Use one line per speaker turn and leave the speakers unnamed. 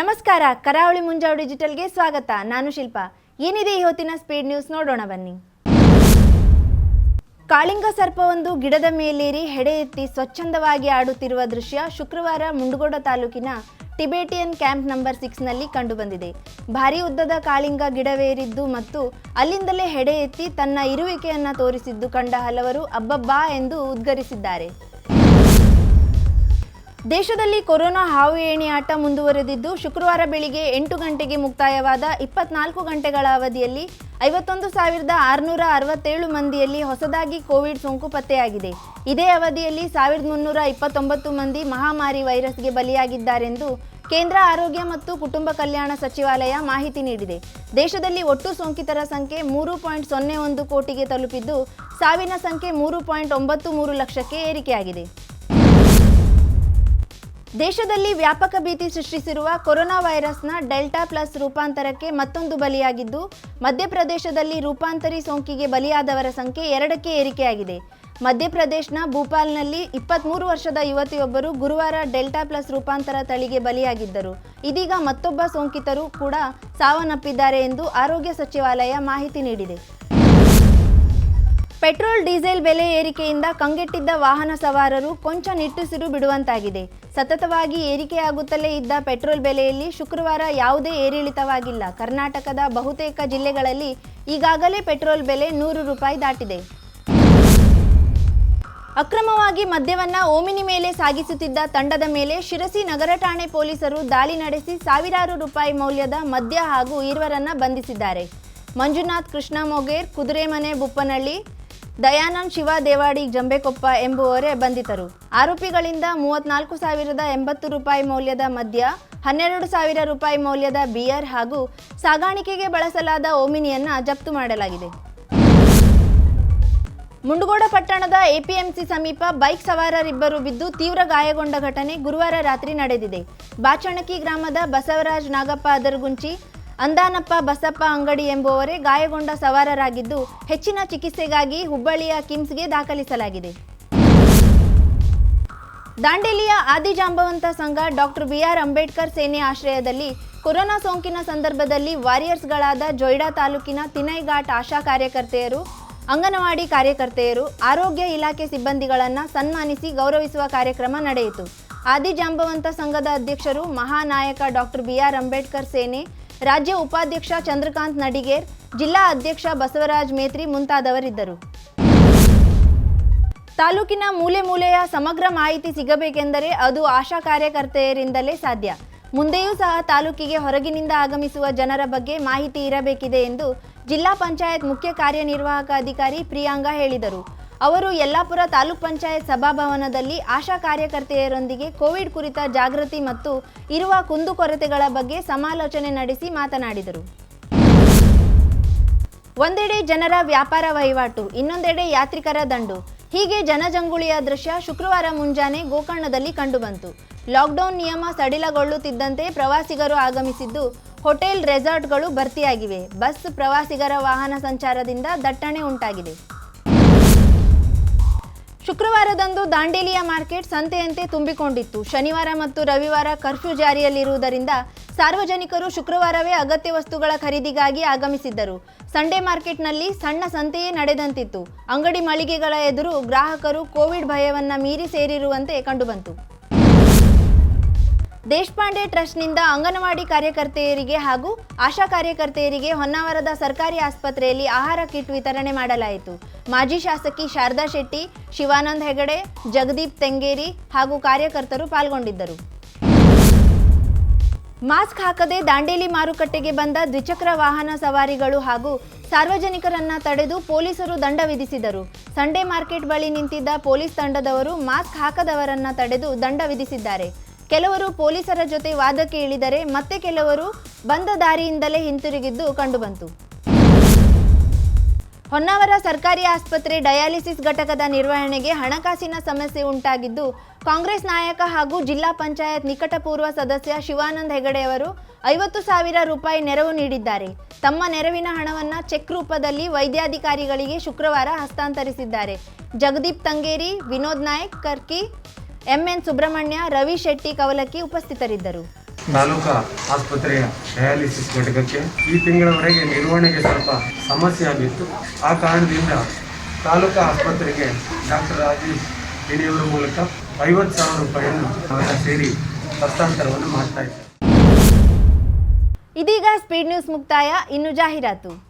ನಮಸ್ಕಾರ, ಕರಾವಳಿ ಮುಂಜಾವು ಡಿಜಿಟಲ್ಗೆ ಸ್ವಾಗತ. ನಾನು ಶಿಲ್ಪ. ಏನಿದೆ ಈ ಹೊತ್ತಿನ ಸ್ಪೀಡ್ ನ್ಯೂಸ್ ನೋಡೋಣ ಬನ್ನಿ. ಕಾಳಿಂಗ ಸರ್ಪವೊಂದು ಗಿಡದ ಮೇಲೇರಿ ಹೆಡೆ ಎತ್ತಿ ಸ್ವಚ್ಛಂದವಾಗಿ ಆಡುತ್ತಿರುವ ದೃಶ್ಯ ಶುಕ್ರವಾರ ಮುಂಡಗೋಡ ತಾಲೂಕಿನ ಟಿಬೇಟಿಯನ್ ಕ್ಯಾಂಪ್ ನಂಬರ್ ಸಿಕ್ಸ್ನಲ್ಲಿ ಕಂಡುಬಂದಿದೆ. ಭಾರೀ ಉದ್ದದ ಕಾಳಿಂಗ ಗಿಡವೇರಿದ್ದು ಮತ್ತು ಅಲ್ಲಿಂದಲೇ ಹೆಡೆ ಎತ್ತಿ ತನ್ನ ಇರುವಿಕೆಯನ್ನು ತೋರಿಸಿದ್ದು ಕಂಡ ಹಲವರು ಅಬ್ಬಬ್ಬಾ ಎಂದು ಉದ್ಗರಿಸಿದ್ದಾರೆ. ದೇಶದಲ್ಲಿ ಕೊರೋನಾ ಹಾವು ಏಣಿ ಆಟ ಮುಂದುವರೆದಿದ್ದು, ಶುಕ್ರವಾರ ಬೆಳಿಗ್ಗೆ ಎಂಟು ಗಂಟೆಗೆ ಮುಕ್ತಾಯವಾದ ಇಪ್ಪತ್ನಾಲ್ಕು ಗಂಟೆಗಳ ಅವಧಿಯಲ್ಲಿ ಐವತ್ತೊಂದು ಸಾವಿರದ ಆರುನೂರ ಅರವತ್ತೇಳು ಮಂದಿಯಲ್ಲಿ ಹೊಸದಾಗಿ ಕೋವಿಡ್ ಸೋಂಕು ಪತ್ತೆಯಾಗಿದೆ. ಇದೇ ಅವಧಿಯಲ್ಲಿ ಸಾವಿರದ ಮುನ್ನೂರ ಇಪ್ಪತ್ತೊಂಬತ್ತು ಮಂದಿ ಮಹಾಮಾರಿ ವೈರಸ್ಗೆ ಬಲಿಯಾಗಿದ್ದಾರೆಂದು ಕೇಂದ್ರ ಆರೋಗ್ಯ ಮತ್ತು ಕುಟುಂಬ ಕಲ್ಯಾಣ ಸಚಿವಾಲಯ ಮಾಹಿತಿ ನೀಡಿದೆ. ದೇಶದಲ್ಲಿ ಒಟ್ಟು ಸೋಂಕಿತರ ಸಂಖ್ಯೆ ಮೂರು ಪಾಯಿಂಟ್ ಸೊನ್ನೆ ಒಂದು ಕೋಟಿಗೆ ತಲುಪಿದ್ದು, ಸಾವಿನ ಸಂಖ್ಯೆ ಮೂರು ಪಾಯಿಂಟ್ ಒಂಬತ್ತು ಮೂರು ಲಕ್ಷಕ್ಕೆ ಏರಿಕೆಯಾಗಿದೆ. ದೇಶದಲ್ಲಿ ವ್ಯಾಪಕ ಭೀತಿ ಸೃಷ್ಟಿಸಿರುವ ಕೊರೋನಾ ವೈರಸ್ನ ಡೆಲ್ಟಾ ಪ್ಲಸ್ ರೂಪಾಂತರಕ್ಕೆ ಮತ್ತೊಂದು ಬಲಿಯಾಗಿದ್ದು, ಮಧ್ಯಪ್ರದೇಶದಲ್ಲಿ ರೂಪಾಂತರಿ ಸೋಂಕಿಗೆ ಬಲಿಯಾದವರ ಸಂಖ್ಯೆ ಎರಡಕ್ಕೆ ಏರಿಕೆಯಾಗಿದೆ. ಮಧ್ಯಪ್ರದೇಶನ ಭೂಪಾಲ್ನಲ್ಲಿ ಇಪ್ಪತ್ತ್ಮೂರು ವರ್ಷದ ಯುವತಿಯೊಬ್ಬರು ಗುರುವಾರ ಡೆಲ್ಟಾ ಪ್ಲಸ್ ರೂಪಾಂತರ ತಳಿಗೆ ಬಲಿಯಾಗಿದ್ದರು. ಇದೀಗ ಮತ್ತೊಬ್ಬ ಸೋಂಕಿತರು ಕೂಡ ಸಾವನ್ನಪ್ಪಿದ್ದಾರೆ ಎಂದು ಆರೋಗ್ಯ ಸಚಿವಾಲಯ ಮಾಹಿತಿ ನೀಡಿದೆ. ಪೆಟ್ರೋಲ್, ಡೀಸೆಲ್ ಬೆಲೆ ಏರಿಕೆಯಿಂದ ಕಂಗೆಟ್ಟಿದ್ದ ವಾಹನ ಸವಾರರು ಕೊಂಚ ನಿಟ್ಟುಸಿರು ಬಿಡುವಂತಾಗಿದೆ. ಸತತವಾಗಿ ಏರಿಕೆಯಾಗುತ್ತಲೇ ಇದ್ದ ಪೆಟ್ರೋಲ್ ಬೆಲೆಯಲ್ಲಿ ಶುಕ್ರವಾರ ಯಾವುದೇ ಏರಿಳಿತವಾಗಿಲ್ಲ. ಕರ್ನಾಟಕದ ಬಹುತೇಕ ಜಿಲ್ಲೆಗಳಲ್ಲಿ ಈಗಾಗಲೇ ಪೆಟ್ರೋಲ್ ಬೆಲೆ ನೂರು ರೂಪಾಯಿ ದಾಟಿದೆ. ಅಕ್ರಮವಾಗಿ ಮದ್ಯವನ್ನ ಓಮಿನಿ ಮೇಲೆ ಸಾಗಿಸುತ್ತಿದ್ದ ತಂಡದ ಮೇಲೆ ಶಿರಸಿ ನಗರ ಠಾಣೆ ಪೊಲೀಸರು ದಾಳಿ ನಡೆಸಿ ಸಾವಿರಾರು ರೂಪಾಯಿ ಮೌಲ್ಯದ ಮದ್ಯ ಹಾಗೂ ಈರ್ವರನ್ನ ಬಂಧಿಸಿದ್ದಾರೆ. ಮಂಜುನಾಥ್ ಕೃಷ್ಣ ಮೊಗೇರ್, ಕುದುರೆಮನೆ ಬುಪ್ಪನಹಳ್ಳಿ ದಯಾನಂದ್ ಶಿವ ದೇವಾಡಿ ಜಂಬೆಕೊಪ್ಪ ಎಂಬುವರೇ ಬಂಧಿತರು. ಆರೋಪಿಗಳಿಂದ ಮೂವತ್ನಾಲ್ಕು ಸಾವಿರದ ಎಂಬತ್ತು ರೂಪಾಯಿ ಮೌಲ್ಯದ ಮದ್ಯ, ಹನ್ನೆರಡು ಸಾವಿರ ರೂಪಾಯಿ ಮೌಲ್ಯದ ಬಿಯರ್ ಹಾಗೂ ಸಾಗಾಣಿಕೆಗೆ ಬಳಸಲಾದ ಓಮಿನಿಯನ್ನ ಜಪ್ತು ಮಾಡಲಾಗಿದೆ. ಮುಂಡಗೋಡ ಪಟ್ಟಣದ ಎಪಿಎಂಸಿ ಸಮೀಪ ಬೈಕ್ ಸವಾರರಿಬ್ಬರು ಬಿದ್ದು ತೀವ್ರ ಗಾಯಗೊಂಡ ಘಟನೆ ಗುರುವಾರ ರಾತ್ರಿ ನಡೆದಿದೆ. ಬಾಚಣಕಿ ಗ್ರಾಮದ ಬಸವರಾಜ್ ನಾಗಪ್ಪ ಅದರಗುಂಚಿ ಅಂದಾನಪ್ಪ ಬಸಪ್ಪ ಅಂಗಡಿ ಎಂಬುವರೇ ಗಾಯಗೊಂಡ ಸವಾರರಾಗಿದ್ದು ಹೆಚ್ಚಿನ ಚಿಕಿತ್ಸೆಗಾಗಿ ಹುಬ್ಬಳ್ಳಿಯ ಕಿಮ್ಸ್ಗೆ ದಾಖಲಿಸಲಾಗಿದೆ. ದಾಂಡೇಲಿಯ ಆದಿಜಾಂಬವಂತ ಸಂಘ ಡಾಕ್ಟರ್ ಬಿಆರ್ ಅಂಬೇಡ್ಕರ್ ಸೇನೆ ಆಶ್ರಯದಲ್ಲಿ ಕೊರೋನಾ ಸೋಂಕಿನ ಸಂದರ್ಭದಲ್ಲಿ ವಾರಿಯರ್ಸ್ಗಳಾದ ಜೊಯ್ಡಾ ತಾಲೂಕಿನ ತಿನೈಘಾಟ್ ಆಶಾ ಕಾರ್ಯಕರ್ತೆಯರು, ಅಂಗನವಾಡಿ ಕಾರ್ಯಕರ್ತೆಯರು, ಆರೋಗ್ಯ ಇಲಾಖೆ ಸಿಬ್ಬಂದಿಗಳನ್ನು ಸನ್ಮಾನಿಸಿ ಗೌರವಿಸುವ ಕಾರ್ಯಕ್ರಮ ನಡೆಯಿತು. ಆದಿಜಾಂಬವಂತ ಸಂಘದ ಅಧ್ಯಕ್ಷರು ಮಹಾನಾಯಕ ಡಾಕ್ಟರ್ ಬಿಆರ್ ಅಂಬೇಡ್ಕರ್ ಸೇನೆ ರಾಜ್ಯ ಉಪಾಧ್ಯಕ್ಷ ಚಂದ್ರಕಾಂತ್ ನಡಿಗೇರ್, ಜಿಲ್ಲಾ ಅಧ್ಯಕ್ಷ ಬಸವರಾಜ್ ಮೇತ್ರಿ ಮುಂತಾದವರಿದ್ದರು. ತಾಲೂಕಿನ ಮೂಲೆ ಮೂಲೆಯ ಸಮಗ್ರ ಮಾಹಿತಿ ಸಿಗಬೇಕೆಂದರೆ ಅದು ಆಶಾ ಕಾರ್ಯಕರ್ತೆಯರಿಂದಲೇ ಸಾಧ್ಯ. ಮುಂದೆಯೂ ಸಹ ತಾಲೂಕಿಗೆ ಹೊರಗಿನಿಂದ ಆಗಮಿಸುವ ಜನರ ಬಗ್ಗೆ ಮಾಹಿತಿ ಇರಬೇಕಿದೆ ಎಂದು ಜಿಲ್ಲಾ ಪಂಚಾಯತ್ ಮುಖ್ಯ ಕಾರ್ಯನಿರ್ವಾಹಕ ಅಧಿಕಾರಿ ಪ್ರಿಯಾಂಗ ಹೇಳಿದರು. ಅವರು ಯಲ್ಲಾಪುರ ತಾಲೂಕ್ ಪಂಚಾಯತ್ ಸಭಾಭವನದಲ್ಲಿ ಆಶಾ ಕಾರ್ಯಕರ್ತೆಯರೊಂದಿಗೆ ಕೋವಿಡ್ ಕುರಿತ ಜಾಗೃತಿ ಮತ್ತು ಇರುವ ಕುಂದುಕೊರತೆಗಳ ಬಗ್ಗೆ ಸಮಾಲೋಚನೆ ನಡೆಸಿ ಮಾತನಾಡಿದರು. ಒಂದೆಡೆ ಜನರ ವ್ಯಾಪಾರ ವಹಿವಾಟು, ಇನ್ನೊಂದೆಡೆ ಯಾತ್ರಿಕರ ದಂಡು. ಹೀಗೆ ಜನಜಂಗುಳಿಯ ದೃಶ್ಯ ಶುಕ್ರವಾರ ಮುಂಜಾನೆ ಗೋಕರ್ಣದಲ್ಲಿ ಕಂಡುಬಂತು. ಲಾಕ್ಡೌನ್ ನಿಯಮ ಸಡಿಲಗೊಳ್ಳುತ್ತಿದ್ದಂತೆ ಪ್ರವಾಸಿಗರು ಆಗಮಿಸಿದ್ದು, ಹೋಟೆಲ್ ರೆಸಾರ್ಟ್ಗಳು ಭರ್ತಿಯಾಗಿವೆ. ಬಸ್ ಪ್ರವಾಸಿಗರ ವಾಹನ ಸಂಚಾರದಿಂದ ದಟ್ಟಣೆ ಉಂಟಾಗಿದೆ. ಶುಕ್ರವಾರದಂದು ದಾಂಡೇಲಿಯ ಮಾರ್ಕೆಟ್ ಸಂತೆಯಂತೆ ತುಂಬಿಕೊಂಡಿತ್ತು. ಶನಿವಾರ ಮತ್ತು ರವಿವಾರ ಕರ್ಫ್ಯೂ ಜಾರಿಯಲ್ಲಿರುವುದರಿಂದ ಸಾರ್ವಜನಿಕರು ಶುಕ್ರವಾರವೇ ಅಗತ್ಯ ವಸ್ತುಗಳ ಖರೀದಿಗಾಗಿ ಆಗಮಿಸಿದ್ದರು. ಸಂಡೇ ಮಾರ್ಕೆಟ್ನಲ್ಲಿ ಸಣ್ಣ ಸಂತೆಯೇ ನಡೆದಂತಿತ್ತು. ಅಂಗಡಿ ಮಳಿಗೆಗಳ ಎದುರು ಗ್ರಾಹಕರು ಕೋವಿಡ್ ಭಯವನ್ನ ಮೀರಿ ಸೇರಿರುವಂತೆ ಕಂಡುಬಂತು. ದೇಶಪಾಂಡೆ ಟ್ರಸ್ಟ್ನಿಂದ ಅಂಗನವಾಡಿ ಕಾರ್ಯಕರ್ತೆಯರಿಗೆ ಹಾಗೂ ಆಶಾ ಕಾರ್ಯಕರ್ತೆಯರಿಗೆ ಹೊನ್ನಾವರದ ಸರ್ಕಾರಿ ಆಸ್ಪತ್ರೆಯಲ್ಲಿ ಆಹಾರ ಕಿಟ್ ವಿತರಣೆ ಮಾಡಲಾಯಿತು. ಮಾಜಿ ಶಾಸಕಿ ಶಾರದಾ ಶೆಟ್ಟಿ, ಶಿವಾನಂದ ಹೆಗಡೆ, ಜಗದೀಪ್ ತೆಂಗೇರಿ ಹಾಗೂ ಕಾರ್ಯಕರ್ತರು ಪಾಲ್ಗೊಂಡಿದ್ದರು. ಮಾಸ್ಕ್ ಹಾಕದೆ ದಾಂಡೇಲಿ ಮಾರುಕಟ್ಟೆಗೆ ಬಂದ ದ್ವಿಚಕ್ರ ವಾಹನ ಸವಾರಿಗಳು ಹಾಗೂ ಸಾರ್ವಜನಿಕರನ್ನ ತಡೆದು ಪೊಲೀಸರು ದಂಡ ವಿಧಿಸಿದರು. ಸಂಡೇ ಮಾರ್ಕೆಟ್ ಬಳಿ ನಿಂತಿದ್ದ ಪೊಲೀಸ್ ತಂಡದವರು ಮಾಸ್ಕ್ ಹಾಕದವರನ್ನ ತಡೆದು ದಂಡ ವಿಧಿಸಿದ್ದಾರೆ. ಕೆಲವರು ಪೊಲೀಸರ ಜೊತೆ ವಾದಕ್ಕೆ ಇಳಿದರೆ ಮತ್ತೆ ಕೆಲವರು ಬಂದ ದಾರಿಯಿಂದಲೇ ಹಿಂತಿರುಗಿದ್ದು ಕಂಡುಬಂತು. ಹೊನ್ನಾವರ ಸರ್ಕಾರಿ ಆಸ್ಪತ್ರೆ ಡಯಾಲಿಸಿಸ್ ಘಟಕದ ನಿರ್ವಹಣೆಗೆ ಹಣಕಾಸಿನ ಸಮಸ್ಯೆ ಉಂಟಾಗಿದ್ದು, ಕಾಂಗ್ರೆಸ್ ನಾಯಕ ಹಾಗೂ ಜಿಲ್ಲಾ ಪಂಚಾಯತ್ ನಿಕಟಪೂರ್ವ ಸದಸ್ಯ ಶಿವಾನಂದ ಹೆಗಡೆಯವರು ಐವತ್ತು ಸಾವಿರ ರೂಪಾಯಿ ನೆರವು ನೀಡಿದ್ದಾರೆ. ತಮ್ಮ ನೆರವಿನ ಹಣವನ್ನು ಚೆಕ್ ರೂಪದಲ್ಲಿ ವೈದ್ಯಾಧಿಕಾರಿಗಳಿಗೆ ಶುಕ್ರವಾರ ಹಸ್ತಾಂತರಿಸಿದ್ದಾರೆ. ಜಗದೀಪ್ ತಂಗೇರಿ, ವಿನೋದ್ ನಾಯಕ್, ಕರ್ಕಿ ಎಂಎನ್ ಸುಬ್ರಹ್ಮಣ್ಯ ರವಿ ಶೆಟ್ಟಿ ಕವಲಕ್ಕಿ ಉಪಸ್ಥಿತರಿದ್ದರು.
ತಾಲೂಕಾ ಆಸ್ಪತ್ರೆಯ ಡಯಾಲಿಸಿಸ್ ಘಟಕಕ್ಕೆ ಈ ತಿಂಗಳವರೆಗೆ ನಿರ್ವಹಣೆಗೆ ಸ್ವಲ್ಪ ಸಮಸ್ಯೆ ಆಗಿತ್ತು ಆ ಕಾರಣದಿಂದ ತಾಲೂಕಾ ಆಸ್ಪತ್ರೆಗೆ ಡಾಕ್ಟರ್ ರಾಜೇಶ್ ಹಿರಿಯವರ ಮೂಲಕ ಐವತ್ತು ಸಾವಿರ ರೂಪಾಯಿಯನ್ನು ಸೇರಿ ಹಸ್ತಾಂತರವನ್ನು ಮಾಡ್ತಾ ಇದ್ದಾರೆ.
ಇದೀಗ ಸ್ಪೀಡ್ ನ್ಯೂಸ್ ಮುಕ್ತಾಯ. ಇನ್ನು ಜಾಹೀರಾತು.